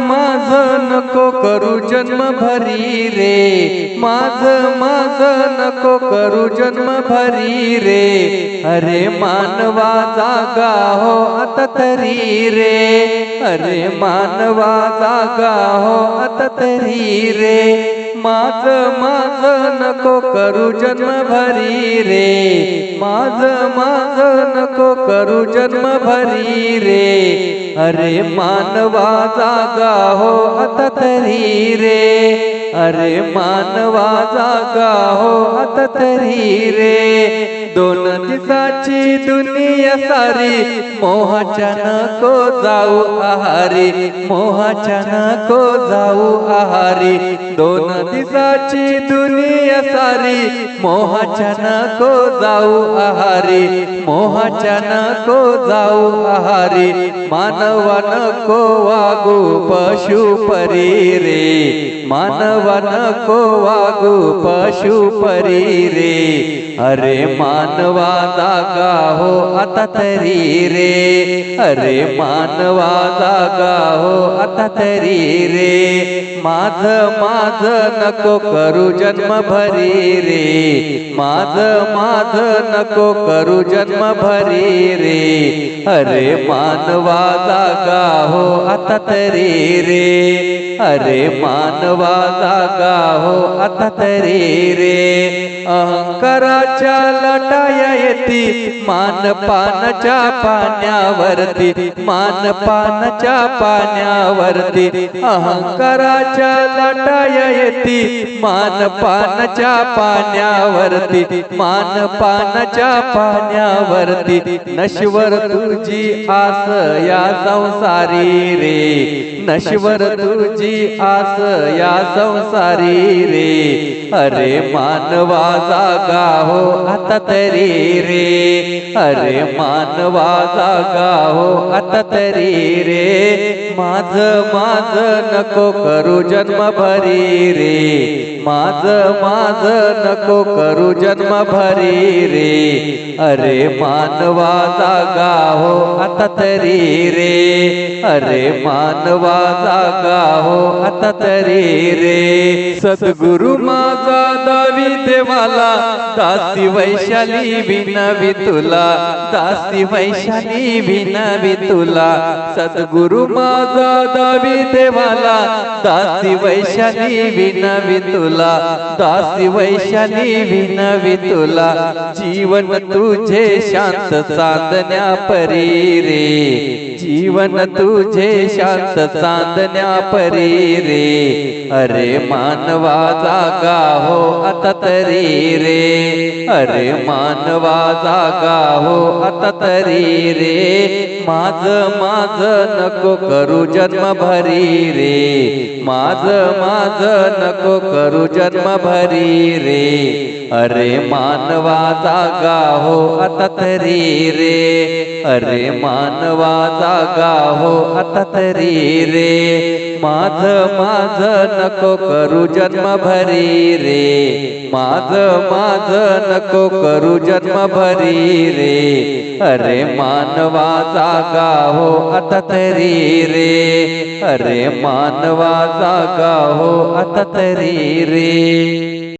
माझ नको करू जन्म भरी रे. माझ माझ नको करू जन्म भरी रे. अरे मानवा जागा हो आता तरी रे. अरे मानवा जागा हो आता तरी रे. माझ माझ नको करू जन्म भरी रे। माझ माझ नको करू जन्म भरी रे। अरे मानवा जागा हो अत तरी रे। अरे मानवा जागा हो अत तरी रे। दोन दिसाची दुनिया सारी मोहाच्या नको जाऊ आहारी मोहाच्या नको जाऊ आहारी. दोन दिसाची दुनिया सारी मोहाच्या नको जाऊ आहारी मोहाच्या नको जाऊ आहारी. मानव नको वागू पशु परी रे मानव नको वागू पशु परी रे. अरे मा मानवा दागा हो आता तरी रे अरे मानवा दागा हो आता तरी रे माझ माझ नको करू जन्म भरी रे माझ माझ नको करू जन्म भरी रे अरे मानवा जागा हो आता तरी रे। अरे मानवा जागा हो आता तरी रे अहंकाराच्या लटाया येती मानपानाच्या पाण्यावरती मानपानाच्या पाण्यावरती। अहंकाराच्या लटाया येती मानपानाच्या पाण्यावरती मानपानाच्या पाण्यावरती। नश्वर तुझी आस या संसारी रे. नश्वर तुझी आस या संसारी रे. अरे मानवा जागा हो आता तरी रे. अरे मानवा जागा हो आता तरी रे. माझ माझ नको करू जन्म भरी रे. माझ माझ नको करू जन्म भरी रे. अरे मानवा जागा हो आता तरी रे. अरे मानवा जागा हो आता तरी रे. सद्गुरु माझा दावी देवाला दासी वैशाली विनवी तुला. दासी वैशाली विनवी तुला. सद्गुरु माझा दावी देवाला दासी वैशाली विनवी तुला. दासी वैशाली विनवी तुला. जीवन तुझे शांत साधण्या परी रे. जीवन तुझे शांत चांदण्या परी रे। अरे मानवा जागा हो अत तरी रे। अरे मानवा जागा हो अत तरी रे। माझ माझ नको करू जन्म भरी रे। माझ माझ नको करू जन्म भरी रे। अरे मानवा जागा हो आता तरी रे। अरे मानवा जागा हो आता तरी रे। माझ माझ नको करू जन्म भरी रे। माझ माझ नको करू जन्म भरी रे। अरे मानवा जागा हो आता तरी रे. अरे मानवा जागा हो आता तरी रे.